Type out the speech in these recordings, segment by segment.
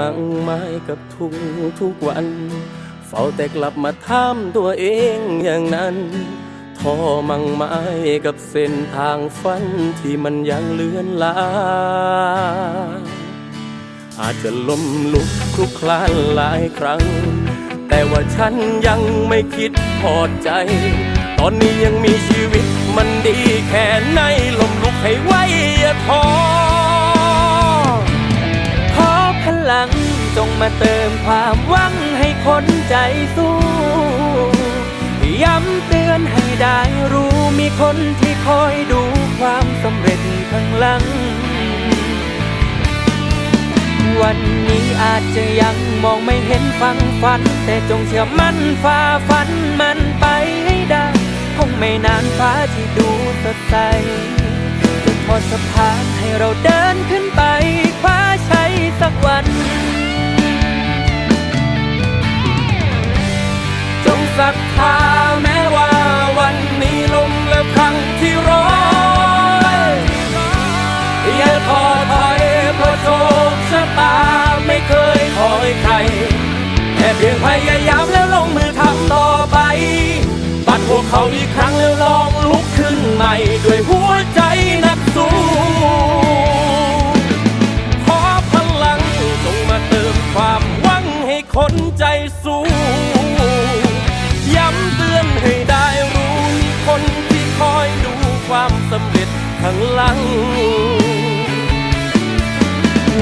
มั่งไม้กับทุกทุกวัน เฝ้าแต่กลับมาถามตัวเองอย่างนั้นท้อมั่งไม้กับเส้นทางฝันที่มันยังเลือนลางอาจจะล้มลุกคลุกคลานหลายครั้ง แต่ว่าฉันยังไม่คิดพอใจ ตอนนี้ยังมีชีวิตมันดีแค่ไหนล้มลุกให้ไว้อย่าท้อ มาเติมความหวังให้คนใจสู้ย้ำเตือนให้ได้รู้มีคนที่คอยดูความสำเร็จข้างหลัง วันนี้อาจจะยังมองไม่เห็นฟังฝัน แต่จงเชื่อมั่นฝ่าฟันมันไปให้ได้คงไม่นานฟ้าที่ดูสดใสจะทอดสะพานให้เราเดินขึ้นไป ศรัทธาแม้ว่าวันนี้ลมและครั้งที่ร้อยอย่าท้อถอยเพราะโชคชะตาไม่เคยคอยใคร แค่เพียงพยายามแล้วลงมือทำต่อไป ปัดพวกเขาอีกครั้งแล้วลองลุกขึ้นใหม่ ด้วยหัวใจนักสู้ขอพลังจงมาเติมความหวังให้คนใจสู้ ข้างหลัง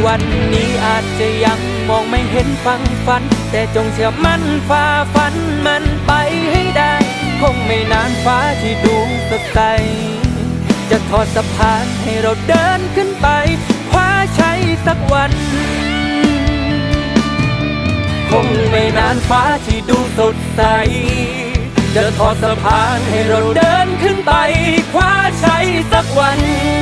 วันนี้อาจจะยังมองไม่เห็นฟังฝัน แต่จงเชื่อมั่นฝ่าฟันมันไปให้ได้ คงไม่นานฟ้าที่ดูสดใสจะทอดสะพานให้เราเดินขึ้นไปคว้าชัยสักวัน คงไม่นานฟ้าที่ดูสดใส จะทอดสะพานให้เราเดินขึ้นไป วัน you